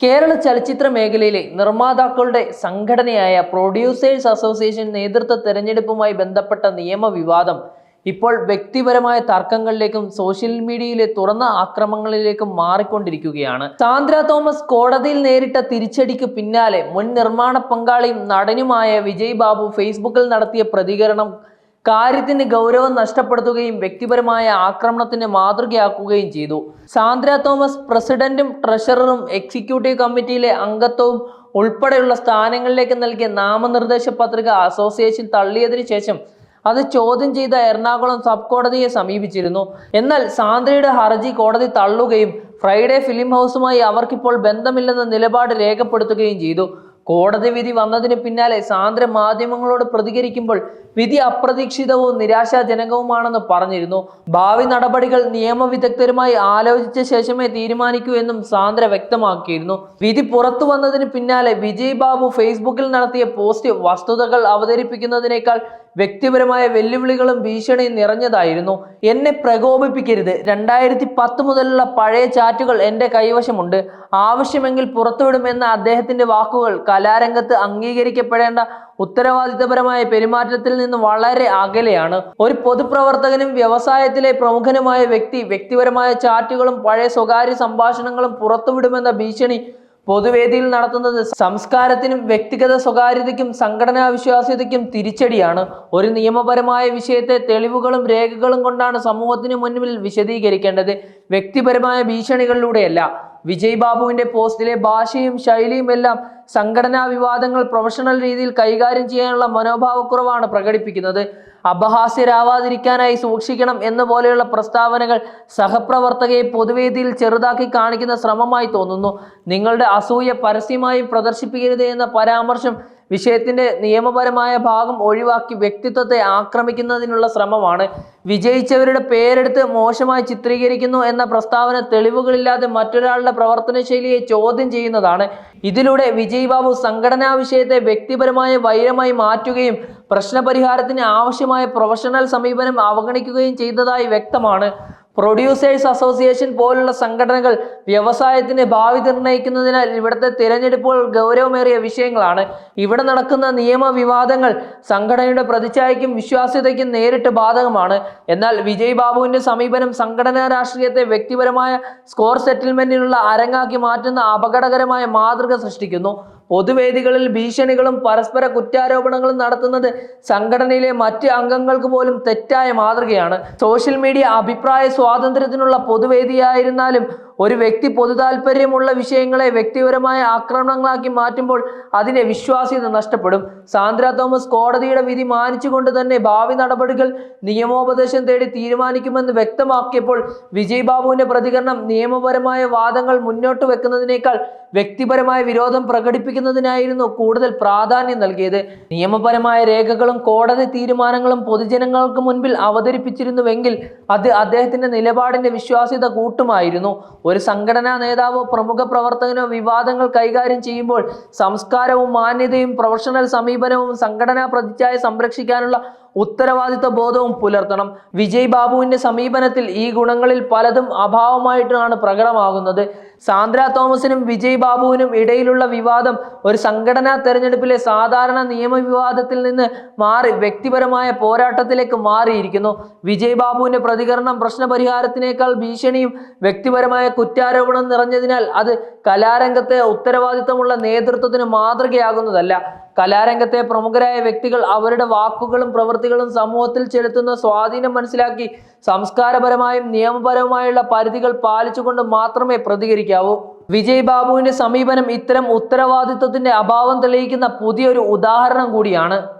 കേരള ചലച്ചിത്ര മേഖലയിലെ നിർമ്മാതാക്കളുടെ സംഘടനയായ പ്രൊഡ്യൂസേഴ്സ് അസോസിയേഷൻ നേതൃത്വ തെരഞ്ഞെടുപ്പുമായി ബന്ധപ്പെട്ട നിയമവിവാദം ഇപ്പോൾ വ്യക്തിപരമായ തർക്കങ്ങളിലേക്കും സോഷ്യൽ മീഡിയയിലെ തുറന്ന ആക്രമണങ്ങളിലേക്കും മാറിക്കൊണ്ടിരിക്കുകയാണ്. സാന്ദ്ര തോമസ് കോടതിയിൽ നേരിട്ട തിരിച്ചടിക്ക് പിന്നാലെ മുൻ നിർമ്മാണ പങ്കാളിയും നടനുമായ വിജയ് ബാബു ഫേസ്ബുക്കിൽ നടത്തിയ പ്രതികരണം കാര്യത്തിന് ഗൗരവം നഷ്ടപ്പെടുത്തുകയും വ്യക്തിപരമായ ആക്രമണത്തിന് മാതൃകയാക്കുകയും ചെയ്തു. സാന്ദ്ര തോമസ് പ്രസിഡന്റും ട്രഷററും എക്സിക്യൂട്ടീവ് കമ്മിറ്റിയിലെ അംഗത്വവും ഉൾപ്പെടെയുള്ള സ്ഥാനങ്ങളിലേക്ക് നൽകിയ നാമനിർദ്ദേശ പത്രിക അസോസിയേഷൻ തള്ളിയതിനു ശേഷം അത് ചോദ്യം ചെയ്ത എറണാകുളം സബ് കോടതിയെ സമീപിച്ചിരുന്നു. എന്നാൽ സാന്ദ്രയുടെ ഹർജി കോടതി തള്ളുകയും ഫ്രൈഡേ ഫിലിം ഹൗസുമായി അവർക്കിപ്പോൾ ബന്ധമില്ലെന്ന നിലപാട് രേഖപ്പെടുത്തുകയും ചെയ്തു. കോടതി വിധി വന്നതിന് പിന്നാലെ സാന്ദ്ര മാധ്യമങ്ങളോട് പ്രതികരിക്കുമ്പോൾ വിധി അപ്രതീക്ഷിതവും നിരാശാജനകവുമാണെന്ന് പറഞ്ഞിരുന്നു. ഭാവി നടപടികൾ നിയമവിദഗ്ധരുമായി ആലോചിച്ച ശേഷമേ തീരുമാനിക്കൂ എന്നും സാന്ദ്ര വ്യക്തമാക്കിയിരുന്നു. വിധി പുറത്തു വന്നതിന് പിന്നാലെ വിജയ് ബാബു ഫേസ്ബുക്കിൽ നടത്തിയ പോസ്റ്റ് വസ്തുതകൾ അവതരിപ്പിക്കുന്നതിനേക്കാൾ വ്യക്തിപരമായ വെല്ലുവിളികളും ഭീഷണിയും നിറഞ്ഞതായിരുന്നു. എന്നെ പ്രകോപിപ്പിക്കരുത്. രണ്ടായിരത്തി പത്ത് മുതലുള്ള പഴയ ചാറ്റുകൾ എന്റെ കൈവശമുണ്ട്. ആവശ്യമെങ്കിൽ പുറത്തുവിടുമെന്ന അദ്ദേഹത്തിന്റെ വാക്കുകൾ കലാരംഗത്ത് അംഗീകരിക്കപ്പെടേണ്ട ഉത്തരവാദിത്തപരമായ പെരുമാറ്റത്തിൽ നിന്ന് വളരെ അകലെയാണ്. ഒരു പൊതുപ്രവർത്തകനും വ്യവസായത്തിലെ പ്രമുഖനുമായ വ്യക്തി വ്യക്തിപരമായ ചാറ്റുകളും പഴയ സ്വകാര്യ സംഭാഷണങ്ങളും പുറത്തുവിടുമെന്ന ഭീഷണി പൊതുവേദിയിൽ നടത്തുന്നത് സംസ്കാരത്തിനും വ്യക്തിഗത സ്വകാര്യതയ്ക്കും സംഘടനാ വിശ്വാസ്യതയ്ക്കും തിരിച്ചടിയാണ്. ഒരു നിയമപരമായ വിഷയത്തെ തെളിവുകളും രേഖകളും കൊണ്ടാണ് സമൂഹത്തിന് മുന്നിൽ വിശദീകരിക്കേണ്ടത്. വ്യക്തിപരമായ ഭീഷണികളിലൂടെയല്ല. വിജയ് ബാബുവിന്റെ പോസ്റ്റിലെ ഭാഷയും ശൈലിയും എല്ലാം സംഘടനാ വിവാദങ്ങൾ പ്രൊഫഷണൽ രീതിയിൽ കൈകാര്യം ചെയ്യാനുള്ള മനോഭാവക്കുറവാണ് പ്രകടിപ്പിക്കുന്നത്. അപഹാസ്യരാവാതിരിക്കാനായി സൂക്ഷിക്കണം എന്ന പോലെയുള്ള പ്രസ്താവനകൾ സഹപ്രവർത്തകയെ പൊതുവേദിയിൽ ചെറുതാക്കി കാണിക്കുന്ന ശ്രമമായി തോന്നുന്നു. നിങ്ങളുടെ അസൂയ പരസ്യമായും പ്രദർശിപ്പിക്കരുത് എന്ന പരാമർശം വിഷയത്തിന്റെ നിയമപരമായ ഭാഗം ഒഴിവാക്കി വ്യക്തിത്വത്തെ ആക്രമിക്കുന്നതിനുള്ള ശ്രമമാണ്. വിജയിച്ചവരുടെ പേരെടുത്ത് മോശമായി ചിത്രീകരിക്കുന്നു എന്ന പ്രസ്താവന തെളിവുകളില്ലാതെ മറ്റൊരാളുടെ പ്രവർത്തന ശൈലിയെ ചോദ്യം ചെയ്യുന്നതാണ്. ഇതിലൂടെ വിജയ് ബാബു സംഘടനാ വിഷയത്തെ വ്യക്തിപരമായ വൈരമായി മാറ്റുകയും പ്രശ്നപരിഹാരത്തിന് ആവശ്യമായ പ്രൊഫഷണൽ സമീപനം അവഗണിക്കുകയും ചെയ്തതായി വ്യക്തമാണ്. പ്രൊഡ്യൂസേഴ്സ് അസോസിയേഷൻ പോലുള്ള സംഘടനകൾ വ്യവസായത്തിന്റെ ഭാവി നിർണയിക്കുന്നതിനാൽ ഇവിടുത്തെ തിരഞ്ഞെടുപ്പുകൾ ഗൗരവമേറിയ വിഷയങ്ങളാണ്. ഇവിടെ നടക്കുന്ന നിയമവിവാദങ്ങൾ സംഘടനയുടെ പ്രതിച്ഛായയ്ക്കും വിശ്വാസ്യതയ്ക്കും നേരിട്ട് ബാധകമാണ്. എന്നാൽ വിജയ് ബാബുവിന്റെ സമീപനം സംഘടനാ രാഷ്ട്രീയത്തെ വ്യക്തിപരമായ സ്കോർ സെറ്റിൽമെന്റിനുള്ള അരങ്ങാക്കി മാറ്റുന്ന അപകടകരമായ മാതൃക സൃഷ്ടിക്കുന്നു. പൊതുവേദികളിൽ ഭീഷണികളും പരസ്പര കുറ്റാരോപണങ്ങളും നടത്തുന്നത് സംഘടനയിലെ മറ്റ് അംഗങ്ങൾക്ക് പോലും തെറ്റായ മാതൃകയാണ്. സോഷ്യൽ മീഡിയ അഭിപ്രായ സ്വാതന്ത്ര്യത്തിനുള്ള പൊതുവേദിയായിരുന്നാലും ഒരു വ്യക്തി പൊതു താല്പര്യമുള്ള വിഷയങ്ങളെ വ്യക്തിപരമായ ആക്രമണങ്ങളാക്കി മാറ്റുമ്പോൾ അതിനെ വിശ്വാസ്യത നഷ്ടപ്പെടും. സാന്ദ്ര തോമസ് കോടതിയുടെ വിധി മാനിച്ചുകൊണ്ട് തന്നെ ഭാവി നടപടികൾ നിയമോപദേശം തേടി തീരുമാനിക്കുമെന്ന് വ്യക്തമാക്കിയപ്പോൾ വിജയ് ബാബുവിന്റെ പ്രതികരണം നിയമപരമായ വാദങ്ങൾ മുന്നോട്ട് വെക്കുന്നതിനേക്കാൾ വ്യക്തിപരമായ വിരോധം പ്രകടിപ്പിക്കുന്നതിനായിരുന്നു കൂടുതൽ പ്രാധാന്യം നൽകിയത്. നിയമപരമായ രേഖകളും കോടതി തീരുമാനങ്ങളും പൊതുജനങ്ങൾക്ക് മുൻപിൽ അവതരിപ്പിച്ചിരുന്നുവെങ്കിൽ അത് അദ്ദേഹത്തിന്റെ നിലപാടിന്റെ വിശ്വാസ്യത കൂട്ടുമായിരുന്നു. ഒരു സംഘടനാ നേതാവോ പ്രമുഖ പ്രവർത്തകനോ വിവാദങ്ങൾ കൈകാര്യം ചെയ്യുമ്പോൾ സംസ്കാരവും മാന്യതയും പ്രൊഫഷണൽ സമീപനവും സംഘടനാ പ്രതിച്ഛായ സംരക്ഷിക്കാനുള്ള ഉത്തരവാദിത്വ ബോധവും പുലർത്തണം. വിജയ് ബാബുവിന്റെ സമീപനത്തിൽ ഈ ഗുണങ്ങളിൽ പലതും അഭാവമായിട്ടാണ് പ്രകടമാകുന്നത്. സാന്ദ്ര തോമസിനും വിജയ് ബാബുവിനും ഇടയിലുള്ള വിവാദം ഒരു സംഘടനാ തെരഞ്ഞെടുപ്പിലെ സാധാരണ നിയമവിവാദത്തിൽ നിന്ന് മാറി വ്യക്തിപരമായ പോരാട്ടത്തിലേക്ക് മാറിയിരിക്കുന്നു. വിജയ് ബാബുവിന്റെ പ്രതികരണം പ്രശ്നപരിഹാരത്തിനേക്കാൾ ഭീഷണിയും വ്യക്തിപരമായ കുറ്റാരോപണം നിറഞ്ഞതിനാൽ അത് കലാരംഗത്തെ ഉത്തരവാദിത്തമുള്ള നേതൃത്വത്തിന് മാതൃകയാകുന്നതല്ല. കലാരംഗത്തെ പ്രമുഖരായ വ്യക്തികൾ അവരുടെ വാക്കുകളും പ്രവൃത്തികളും സമൂഹത്തിൽ ചെലുത്തുന്ന സ്വാധീനം മനസ്സിലാക്കി സംസ്കാരപരമായും നിയമപരവുമായുള്ള പരിധികൾ പാലിച്ചുകൊണ്ട് മാത്രമേ പ്രതികരിക്കാവൂ. വിജയ് ബാബുവിന്റെ സമീപനം ഇത്തരം ഉത്തരവാദിത്വത്തിന്റെ അഭാവം തെളിയിക്കുന്ന പുതിയൊരു ഉദാഹരണം കൂടിയാണ്.